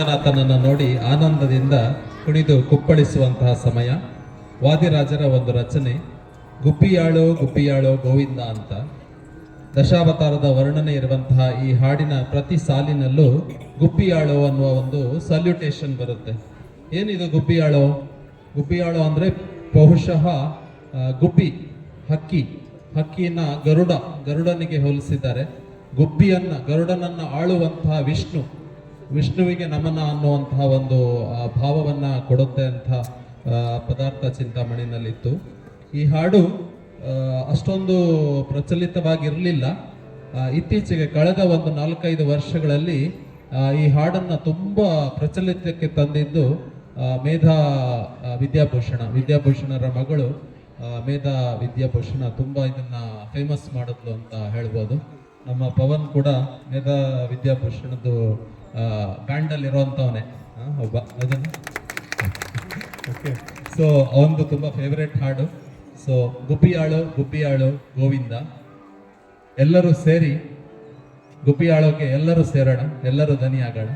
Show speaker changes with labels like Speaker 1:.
Speaker 1: ನಾಥನನ್ನು ನೋಡಿ ಆನಂದದಿಂದ ಕುಣಿದು ಕುಪ್ಪಳಿಸುವಂತಹ ಸಮಯ. ವಾದಿರಾಜರ ಒಂದು ರಚನೆ, ಗುಪ್ಪಿಯಾಳೋ ಗುಪ್ಪಿಯಾಳೋ ಗೋವಿಂದ ಅಂತ. ದಶಾವತಾರದ ವರ್ಣನೆ ಇರುವಂತಹ ಈ ಹಾಡಿನ ಪ್ರತಿ ಸಾಲಿನಲ್ಲೂ ಗುಪ್ಪಿಯಾಳೋ ಅನ್ನುವ ಒಂದು ಸಲ್ಯೂಟೇಷನ್ ಬರುತ್ತೆ. ಏನಿದು ಗುಪ್ಪಿಯಾಳೋ? ಗುಪ್ಪಿಯಾಳೋ ಅಂದ್ರೆ ಬಹುಶಃ ಗುಪ್ಪಿ, ಹಕ್ಕಿ. ಹಕ್ಕಿಯನ್ನ ಗರುಡ, ಗರುಡನಿಗೆ ಹೋಲಿಸಿದ್ದಾರೆ. ಗುಬ್ಬಿಯನ್ನ ಗರುಡನನ್ನ ಆಳುವಂತಹ ವಿಷ್ಣು. ವಿಷ್ಣುವಿಗೆ ನಮನ ಅನ್ನುವಂತಹ ಒಂದು ಭಾವವನ್ನು ಕೊಡುತ್ತೆ ಅಂತ ಪದಾರ್ಥ ಚಿಂತಾಮಣಿನಲ್ಲಿತ್ತು. ಈ ಹಾಡು ಅಷ್ಟೊಂದು ಪ್ರಚಲಿತವಾಗಿರಲಿಲ್ಲ. ಇತ್ತೀಚೆಗೆ ಕಳೆದ ಒಂದು ನಾಲ್ಕೈದು ವರ್ಷಗಳಲ್ಲಿ ಈ ಹಾಡನ್ನ ತುಂಬ ಪ್ರಚಲಿತಕ್ಕೆ ತಂದಿದ್ದು ಮೇಧಾ ವಿದ್ಯಾಭೂಷಣ. ವಿದ್ಯಾಭೂಷಣರ ಮಗಳು ಮೇಧಾ ವಿದ್ಯಾಭೂಷಣ ತುಂಬ ಇದನ್ನ ಫೇಮಸ್ ಮಾಡಿದ್ಲು ಅಂತ ಹೇಳ್ಬೋದು. ನಮ್ಮ ಪವನ್ ಕೂಡ ಮೇಧಾ ವಿದ್ಯಾಭೂಷಣದ್ದು ಬ್ಯಾಂಡ್ ಅಲ್ಲಿ ಇರುವಂತವನೇ ಒಬ್ಬ, ಅದನ್ನ. ಓಕೆ ಸೊ ಅವನದು ತುಂಬ ಫೇವರೇಟ್ ಹಾಡು. ಸೊ ಗುಬ್ಬಿಯಾಳು ಗುಬ್ಬಿಯಾಳು, ಗೋವಿಂದ. ಎಲ್ಲರೂ ಸೇರಿ ಗುಬ್ಬಿಯಾಳೋಕೆ ಎಲ್ಲರೂ ಸೇರೋಣ, ಎಲ್ಲರೂ ದನಿ ಆಗೋಣ